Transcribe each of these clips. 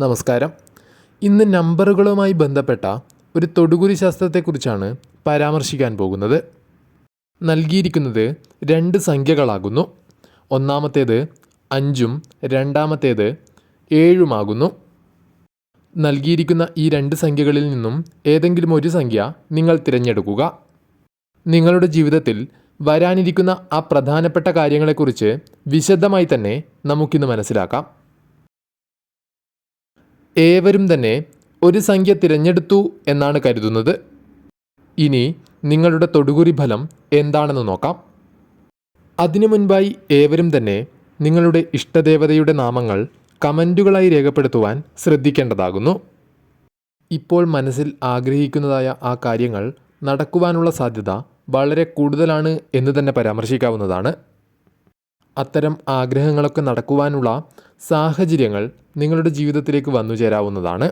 നമസ്കാരം. ഇന്ന് നമ്പറുകളുമായി ബന്ധപ്പെട്ട ഒരു തൊടുകുരി ശാസ്ത്രത്തെക്കുറിച്ചാണ് പരാമർശിക്കാൻ പോകുന്നത്. നൽകിയിരിക്കുന്നത് രണ്ട് സംഖ്യകളാകുന്നു. ഒന്നാമത്തേത് അഞ്ചും രണ്ടാമത്തേത് ഏഴുമാകുന്നു. നൽകിയിരിക്കുന്ന ഈ രണ്ട് സംഖ്യകളിൽ നിന്നും ഏതെങ്കിലും ഒരു സംഖ്യ നിങ്ങൾ തിരഞ്ഞെടുക്കുക. നിങ്ങളുടെ ജീവിതത്തിൽ വരാനിരിക്കുന്ന ആ പ്രധാനപ്പെട്ട കാര്യങ്ങളെക്കുറിച്ച് വിശദമായി തന്നെ നമുക്കിന്ന് മനസ്സിലാക്കാം. ഏവരും തന്നെ ഒരു സംഖ്യ തിരഞ്ഞെടുത്തു എന്നാണ് കരുതുന്നത്. ഇനി നിങ്ങളുടെ തൊടുകുറി ഫലം എന്താണെന്ന് നോക്കാം. അതിനു മുൻപായി ഏവരും തന്നെ നിങ്ങളുടെ ഇഷ്ടദേവതയുടെ നാമങ്ങൾ കമന്റുകളായി രേഖപ്പെടുത്തുവാൻ ശ്രദ്ധിക്കേണ്ടതാകുന്നു. ഇപ്പോൾ മനസ്സിൽ ആഗ്രഹിക്കുന്നതായ ആ കാര്യങ്ങൾ നടക്കുവാനുള്ള സാധ്യത വളരെ കൂടുതലാണ് എന്ന് തന്നെ പരാമർശിക്കാവുന്നതാണ്. അത്തരം ആഗ്രഹങ്ങളൊക്കെ നടക്കുവാനുള്ള സാഹചര്യങ്ങൾ നിങ്ങളുടെ ജീവിതത്തിലേക്ക് വന്നു ചേരാവുന്നതാണ്.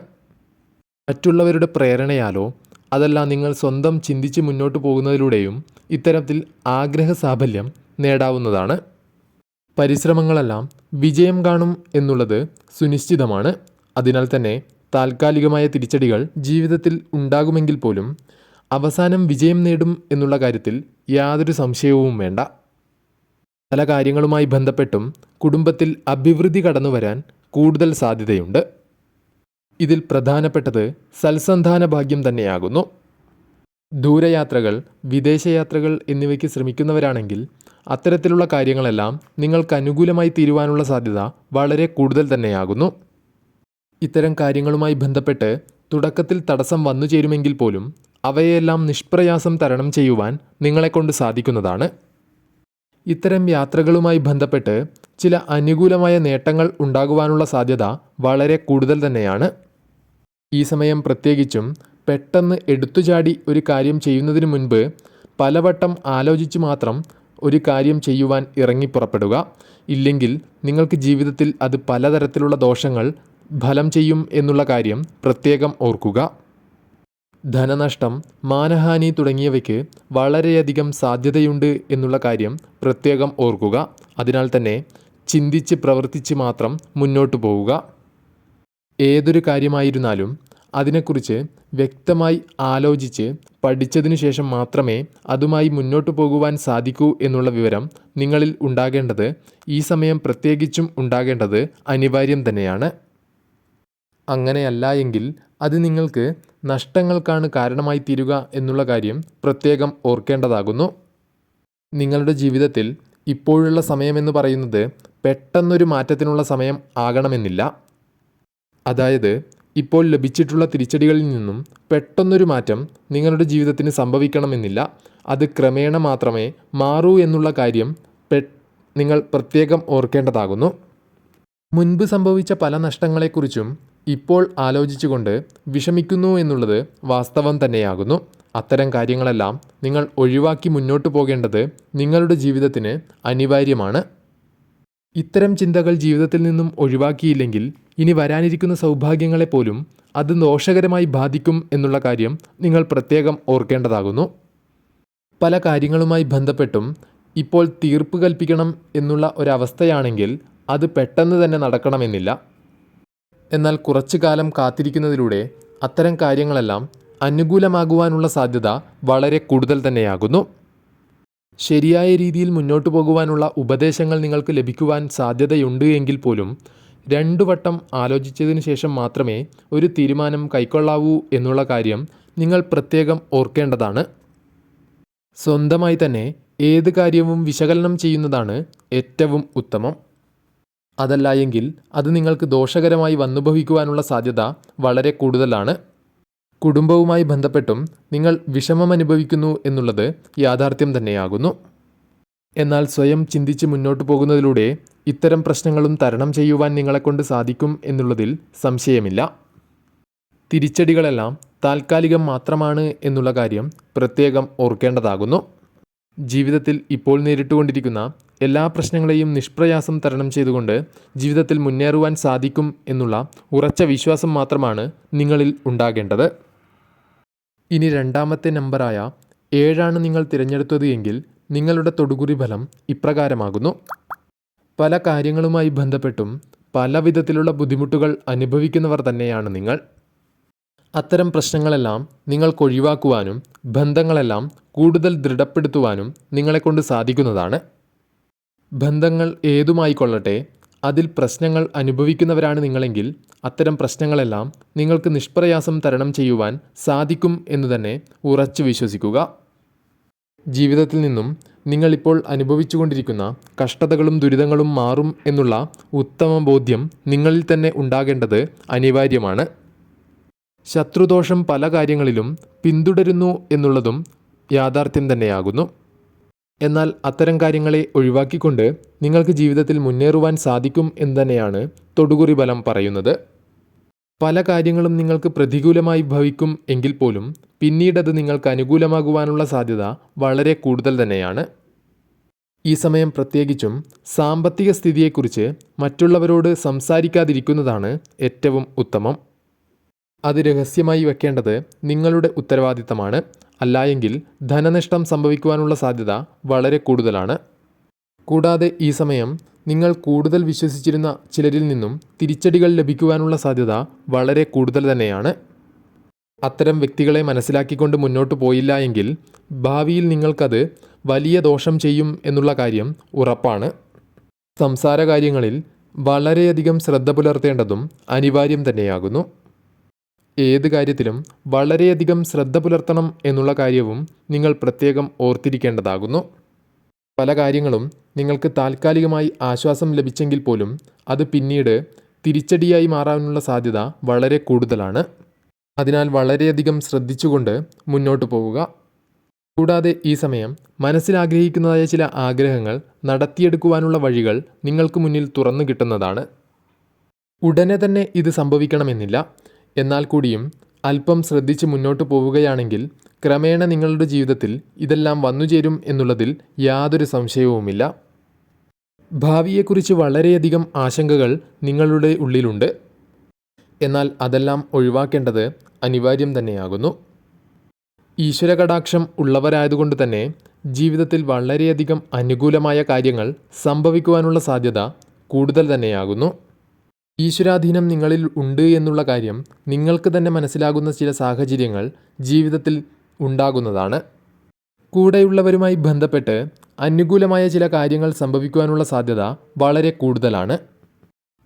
മറ്റുള്ളവരുടെ പ്രേരണയാലോ അതല്ല നിങ്ങൾ സ്വന്തം ചിന്തിച്ച് മുന്നോട്ട് പോകുന്നതിലൂടെയും ഇത്തരത്തിൽ ആഗ്രഹ സാഫല്യം നേടാവുന്നതാണ്. പരിശ്രമങ്ങളെല്ലാം വിജയം കാണും എന്നുള്ളത് സുനിശ്ചിതമാണ്. അതിനാൽ തന്നെ താൽക്കാലികമായ തിരിച്ചടികൾ ജീവിതത്തിൽ ഉണ്ടാകുമെങ്കിൽ പോലും അവസാനം വിജയം നേടും എന്നുള്ള കാര്യത്തിൽ യാതൊരു സംശയവും വേണ്ട. പല കാര്യങ്ങളുമായി ബന്ധപ്പെട്ടും കുടുംബത്തിൽ അഭിവൃദ്ധി കടന്നു വരാൻ കൂടുതൽ സാധ്യതയുണ്ട്. ഇതിൽ പ്രധാനപ്പെട്ടത് സൽസന്ധാന ഭാഗ്യം തന്നെയാകുന്നു. ദൂരയാത്രകൾ വിദേശയാത്രകൾ എന്നിവയ്ക്ക് ശ്രമിക്കുന്നവരാണെങ്കിൽ അത്തരത്തിലുള്ള കാര്യങ്ങളെല്ലാം നിങ്ങൾക്ക് അനുകൂലമായി തീരുവാനുള്ള സാധ്യത വളരെ കൂടുതൽ തന്നെയാകുന്നു. ഇത്തരം കാര്യങ്ങളുമായി ബന്ധപ്പെട്ട് തുടക്കത്തിൽ തടസ്സം വന്നു ചേരുമെങ്കിൽ പോലും അവയെല്ലാം നിഷ്പ്രയാസം തരണം ചെയ്യുവാൻ നിങ്ങളെക്കൊണ്ട് സാധിക്കുന്നതാണ്. ഇത്തരം യാത്രകളുമായി ബന്ധപ്പെട്ട് ചില അനുകൂലമായ നേട്ടങ്ങൾ ഉണ്ടാകുവാനുള്ള സാധ്യത വളരെ കൂടുതൽ തന്നെയാണ്. ഈ സമയം പ്രത്യേകിച്ചും പെട്ടെന്ന് എടുത്തുചാടി ഒരു കാര്യം ചെയ്യുന്നതിന് മുൻപ് പലവട്ടം ആലോചിച്ച് മാത്രം ഒരു കാര്യം ചെയ്യുവാൻ ഇറങ്ങിപ്പുറപ്പെടുക ഇല്ലെങ്കിൽ നിങ്ങൾക്ക് ജീവിതത്തിൽ അത് പലതരത്തിലുള്ള ദോഷങ്ങൾ ഫലം ചെയ്യും എന്നുള്ള കാര്യം പ്രത്യേകം ഓർക്കുക. ധനനഷ്ടം മാനഹാനി തുടങ്ങിയവയ്ക്ക് വളരെയധികം സാധ്യതയുണ്ട് എന്നുള്ള കാര്യം പ്രത്യേകം ഓർക്കുക. അതിനാൽ തന്നെ ചിന്തിച്ച് പ്രവർത്തിച്ച് മാത്രം മുന്നോട്ടു പോവുക. ഏതൊരു കാര്യമായിരുന്നാലും അതിനെക്കുറിച്ച് വ്യക്തമായി ആലോചിച്ച് പഠിച്ചതിനു ശേഷം മാത്രമേ അതുമായി മുന്നോട്ടു പോകുവാൻ സാധിക്കൂ എന്നുള്ള വിവരം നിങ്ങളിൽ ഉണ്ടാകേണ്ടത് ഈ സമയം പ്രത്യേകിച്ചും ഉണ്ടാകേണ്ടത് അനിവാര്യം തന്നെയാണ്. അങ്ങനെയല്ല എങ്കിൽ അത് നിങ്ങൾക്ക് നഷ്ടങ്ങൾക്കാണ് കാരണമായി തീരുക എന്നുള്ള കാര്യം പ്രത്യേകം ഓർക്കേണ്ടതാകുന്നു. നിങ്ങളുടെ ജീവിതത്തിൽ ഇപ്പോഴുള്ള സമയമെന്ന് പറയുന്നത് പെട്ടെന്നൊരു മാറ്റത്തിനുള്ള സമയം ആകണമെന്നില്ല. അതായത് ഇപ്പോൾ ലഭിച്ചിട്ടുള്ള തിരിച്ചടികളിൽ നിന്നും പെട്ടെന്നൊരു മാറ്റം നിങ്ങളുടെ ജീവിതത്തിന് സംഭവിക്കണമെന്നില്ല. അത് ക്രമേണ മാത്രമേ മാറൂ എന്നുള്ള കാര്യം പെ നിങ്ങൾ പ്രത്യേകം ഓർക്കേണ്ടതാകുന്നു. മുൻപ് സംഭവിച്ച പല നഷ്ടങ്ങളെക്കുറിച്ചും ഇപ്പോൾ ആലോചിച്ചുകൊണ്ട് വിഷമിക്കുന്നു എന്നുള്ളത് വാസ്തവം തന്നെയാകുന്നു. അത്തരം കാര്യങ്ങളെല്ലാം നിങ്ങൾ ഒഴിവാക്കി മുന്നോട്ട് പോകേണ്ടത് നിങ്ങളുടെ ജീവിതത്തിന് അനിവാര്യമാണ്. ഇത്തരം ചിന്തകൾ ജീവിതത്തിൽ നിന്നും ഒഴിവാക്കിയില്ലെങ്കിൽ ഇനി വരാനിരിക്കുന്ന സൗഭാഗ്യങ്ങളെപ്പോലും അത് ദോഷകരമായി ബാധിക്കും എന്നുള്ള കാര്യം നിങ്ങൾ പ്രത്യേകം ഓർക്കേണ്ടതാകുന്നു. പല കാര്യങ്ങളുമായി ബന്ധപ്പെട്ടും ഇപ്പോൾ തീർപ്പ് കൽപ്പിക്കണം എന്നുള്ള ഒരവസ്ഥയാണെങ്കിൽ അത് പെട്ടെന്ന് തന്നെ നടക്കണമെന്നില്ല. എന്നാൽ കുറച്ചു കാലം കാത്തിരിക്കുന്നതിലൂടെ അത്തരം കാര്യങ്ങളെല്ലാം അനുകൂലമാകുവാനുള്ള സാധ്യത വളരെ കൂടുതൽ തന്നെയാകുന്നു. ശരിയായ രീതിയിൽ മുന്നോട്ട് പോകുവാനുള്ള ഉപദേശങ്ങൾ നിങ്ങൾക്ക് ലഭിക്കുവാൻ സാധ്യതയുണ്ട് എങ്കിൽ പോലും രണ്ടു വട്ടം ആലോചിച്ചതിന് ശേഷം മാത്രമേ ഒരു തീരുമാനം കൈക്കൊള്ളാവൂ എന്നുള്ള കാര്യം നിങ്ങൾ പ്രത്യേകം ഓർക്കേണ്ടതാണ്. സ്വന്തമായി തന്നെ ഏത് കാര്യവും വിശകലനം ചെയ്യുന്നതാണ് ഏറ്റവും ഉത്തമം. അതല്ല എങ്കിൽ അത് നിങ്ങൾക്ക് ദോഷകരമായി വന്നുഭവിക്കുവാനുള്ള സാധ്യത വളരെ കൂടുതലാണ്. കുടുംബവുമായി ബന്ധപ്പെട്ടും നിങ്ങൾ വിഷമം അനുഭവിക്കുന്നു എന്നുള്ളത് യാഥാർത്ഥ്യം തന്നെയാകുന്നു. എന്നാൽ സ്വയം ചിന്തിച്ച് മുന്നോട്ട് പോകുന്നതിലൂടെ ഇത്തരം പ്രശ്നങ്ങളും തരണം ചെയ്യുവാൻ നിങ്ങളെക്കൊണ്ട് സാധിക്കും എന്നുള്ളതിൽ സംശയമില്ല. തിരിച്ചടികളെല്ലാം താൽക്കാലികം മാത്രമാണ് എന്നുള്ള കാര്യം പ്രത്യേകം ഓർക്കേണ്ടതാകുന്നു. ജീവിതത്തിൽ ഇപ്പോൾ നേരിട്ടുകൊണ്ടിരിക്കുന്ന എല്ലാ പ്രശ്നങ്ങളെയും നിഷ്പ്രയാസം തരണം ചെയ്തുകൊണ്ട് ജീവിതത്തിൽ മുന്നേറുവാൻ സാധിക്കും എന്നുള്ള ഉറച്ച വിശ്വാസം മാത്രമാണ് നിങ്ങളിൽ ഉണ്ടാകേണ്ടത്. ഇനി രണ്ടാമത്തെ നമ്പറായ ഏഴാണ് നിങ്ങൾ തിരഞ്ഞെടുത്തത് എങ്കിൽ നിങ്ങളുടെ തൊടുകുറി ഫലം ഇപ്രകാരമാകുന്നു. പല കാര്യങ്ങളുമായി ബന്ധപ്പെട്ടും പല വിധത്തിലുള്ള ബുദ്ധിമുട്ടുകൾ അനുഭവിക്കുന്നവർ തന്നെയാണ് നിങ്ങൾ. അത്തരം പ്രശ്നങ്ങളെല്ലാം നിങ്ങൾക്ക് ഒഴിവാക്കുവാനും ബന്ധങ്ങളെല്ലാം കൂടുതൽ ദൃഢപ്പെടുത്തുവാനും നിങ്ങളെക്കൊണ്ട് സാധിക്കുന്നതാണ്. ബന്ധങ്ങൾ ഏതുമായിക്കൊള്ളട്ടെ അതിൽ പ്രശ്നങ്ങൾ അനുഭവിക്കുന്നവരാണ് നിങ്ങളെങ്കിൽ അത്തരം പ്രശ്നങ്ങളെല്ലാം നിങ്ങൾക്ക് നിഷ്പ്രയാസം തരണം ചെയ്യുവാൻ സാധിക്കും എന്ന് തന്നെ ഉറച്ചു വിശ്വസിക്കുക. ജീവിതത്തിൽ നിന്നും നിങ്ങളിപ്പോൾ അനുഭവിച്ചുകൊണ്ടിരിക്കുന്ന കഷ്ടതകളും ദുരിതങ്ങളും മാറും എന്നുള്ള ഉത്തമ ബോധ്യം നിങ്ങളിൽ തന്നെ ഉണ്ടാകേണ്ടത് അനിവാര്യമാണ്. ശത്രുദോഷം പല കാര്യങ്ങളിലും പിന്തുടരുന്നു എന്നുള്ളതും യാഥാർത്ഥ്യം തന്നെയാകുന്നു. എന്നാൽ അത്തരം കാര്യങ്ങളെ ഒഴിവാക്കിക്കൊണ്ട് നിങ്ങൾക്ക് ജീവിതത്തിൽ മുന്നേറുവാൻ സാധിക്കും എന്ന് തന്നെയാണ് തൊടുകുറി ബലം പറയുന്നത്. പല കാര്യങ്ങളും നിങ്ങൾക്ക് പ്രതികൂലമായി ഭവിക്കും എങ്കിൽ പോലും പിന്നീടത് നിങ്ങൾക്ക് അനുകൂലമാകുവാനുള്ള സാധ്യത വളരെ കൂടുതൽ തന്നെയാണ്. ഈ സമയം പ്രത്യേകിച്ചും സാമ്പത്തിക സ്ഥിതിയെക്കുറിച്ച് മറ്റുള്ളവരോട് സംസാരിക്കാതിരിക്കുന്നതാണ് ഏറ്റവും ഉത്തമം. അത് രഹസ്യമായി വെക്കേണ്ടത് നിങ്ങളുടെ ഉത്തരവാദിത്തമാണ്. അല്ലായെങ്കിൽ ധനനഷ്ടം സംഭവിക്കുവാനുള്ള സാധ്യത വളരെ കൂടുതലാണ്. കൂടാതെ ഈ സമയം നിങ്ങൾ കൂടുതൽ വിശ്വസിച്ചിരുന്ന ചിലരിൽ നിന്നും തിരിച്ചടികൾ ലഭിക്കുവാനുള്ള സാധ്യത വളരെ കൂടുതൽ തന്നെയാണ്. അത്തരം വ്യക്തികളെ മനസ്സിലാക്കിക്കൊണ്ട് മുന്നോട്ട് പോയില്ല എങ്കിൽ ഭാവിയിൽ നിങ്ങൾക്കത് വലിയ ദോഷം ചെയ്യും എന്നുള്ള കാര്യം ഉറപ്പാണ്. സംസാര കാര്യങ്ങളിൽ വളരെയധികം ശ്രദ്ധ പുലർത്തേണ്ടതും അനിവാര്യം തന്നെയാകുന്നു. ഏത് കാര്യത്തിലും വളരെയധികം ശ്രദ്ധ പുലർത്തണം എന്നുള്ള കാര്യവും നിങ്ങൾ പ്രത്യേകം ഓർത്തിരിക്കേണ്ടതാകുന്നു. പല കാര്യങ്ങളും നിങ്ങൾക്ക് താൽക്കാലികമായി ആശ്വാസം ലഭിച്ചെങ്കിൽ പോലും അത് പിന്നീട് തിരിച്ചടിയായി മാറാനുള്ള സാധ്യത വളരെ കൂടുതലാണ്. അതിനാൽ വളരെയധികം ശ്രദ്ധിച്ചുകൊണ്ട് മുന്നോട്ട് പോവുക. കൂടാതെ ഈ സമയം മനസ്സിൽ ആഗ്രഹിക്കുന്നതായ ചില ആഗ്രഹങ്ങൾ നടത്തിയെടുക്കുവാനുള്ള വഴികൾ നിങ്ങൾക്ക് മുന്നിൽ തുറന്നു കിട്ടുന്നതാണ്. ഉടനെ തന്നെ ഇത് സംഭവിക്കണമെന്നില്ല. എന്നാൽ കൂടിയും അല്പം ശ്രദ്ധിച്ച് മുന്നോട്ട് പോവുകയാണെങ്കിൽ ക്രമേണ നിങ്ങളുടെ ജീവിതത്തിൽ ഇതെല്ലാം വന്നുചേരും എന്നുള്ളതിൽ യാതൊരു സംശയവുമില്ല. ഭാവിയെക്കുറിച്ച് വളരെയധികം ആശങ്കകൾ നിങ്ങളുടെ ഉള്ളിലുണ്ട്. എന്നാൽ അതെല്ലാം ഒഴിവാക്കേണ്ടത് അനിവാര്യം തന്നെയാകുന്നു. ഈശ്വരകടാക്ഷം ഉള്ളവരായതുകൊണ്ട് തന്നെ ജീവിതത്തിൽ വളരെയധികം അനുകൂലമായ കാര്യങ്ങൾ സംഭവിക്കുവാനുള്ള സാധ്യത കൂടുതൽ തന്നെയാകുന്നു. ഈശ്വരാധീനം നിങ്ങളിൽ ഉണ്ട് എന്നുള്ള കാര്യം നിങ്ങൾക്ക് തന്നെ മനസ്സിലാകുന്ന ചില സാഹചര്യങ്ങൾ ജീവിതത്തിൽ ഉണ്ടാകുന്നതാണ്. കൂടെയുള്ളവരുമായി ബന്ധപ്പെട്ട് അനുകൂലമായ ചില കാര്യങ്ങൾ സംഭവിക്കുവാനുള്ള സാധ്യത വളരെ കൂടുതലാണ്.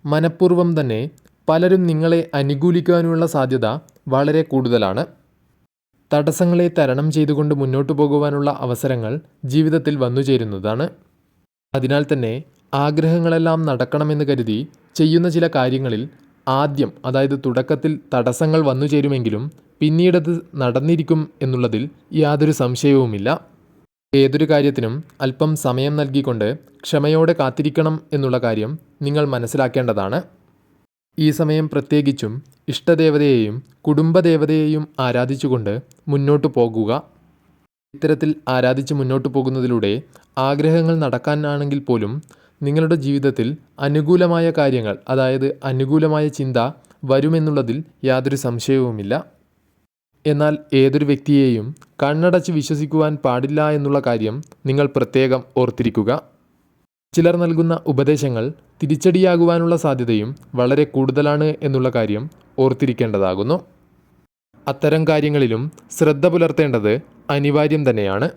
മനഃപൂർവം തന്നെ പലരും നിങ്ങളെ അനുകൂലിക്കുവാനുള്ള സാധ്യത വളരെ കൂടുതലാണ്. തടസ്സങ്ങളെ തരണം ചെയ്തുകൊണ്ട് മുന്നോട്ടു പോകുവാനുള്ള അവസരങ്ങൾ ജീവിതത്തിൽ വന്നുചേരുന്നതാണ്. അതിനാൽ തന്നെ ആഗ്രഹങ്ങളെല്ലാം നടക്കണമെന്ന് കരുതി ചെയ്യുന്ന ചില കാര്യങ്ങളിൽ ആദ്യം അതായത് തുടക്കത്തിൽ തടസ്സങ്ങൾ വന്നു ചേരുമെങ്കിലും പിന്നീടത് നടന്നിരിക്കും എന്നുള്ളതിൽ യാതൊരു സംശയവുമില്ല. ഏതൊരു കാര്യത്തിനും അല്പം സമയം നൽകിക്കൊണ്ട് ക്ഷമയോടെ കാത്തിരിക്കണം എന്നുള്ള കാര്യം നിങ്ങൾ മനസ്സിലാക്കേണ്ടതാണ്. ഈ സമയം പ്രത്യേകിച്ചും ഇഷ്ടദേവതയെയും കുടുംബദേവതയെയും ആരാധിച്ചുകൊണ്ട് മുന്നോട്ടു പോകുക. ഇത്തരത്തിൽ ആരാധിച്ച് മുന്നോട്ടു പോകുന്നതിലൂടെ ആഗ്രഹങ്ങൾ നടക്കാനാണെങ്കിൽ പോലും നിങ്ങളുടെ ജീവിതത്തിൽ അനുകൂലമായ കാര്യങ്ങൾ അതായത് അനുകൂലമായ ചിന്ത വരുമെന്നുള്ളതിൽ യാതൊരു സംശയവുമില്ല. എന്നാൽ ഏതൊരു വ്യക്തിയെയും കണ്ണടച്ച് വിശ്വസിക്കുവാൻ പാടില്ല എന്നുള്ള കാര്യം നിങ്ങൾ പ്രത്യേകം ഓർത്തിരിക്കുക. ചിലർ നൽകുന്ന ഉപദേശങ്ങൾ തിരിച്ചടിയാകുവാനുള്ള സാധ്യതയും വളരെ കൂടുതലാണ് എന്നുള്ള കാര്യം ഓർത്തിരിക്കേണ്ടതാകുന്നു. അത്തരം കാര്യങ്ങളിലും ശ്രദ്ധ പുലർത്തേണ്ടത് അനിവാര്യം തന്നെയാണ്.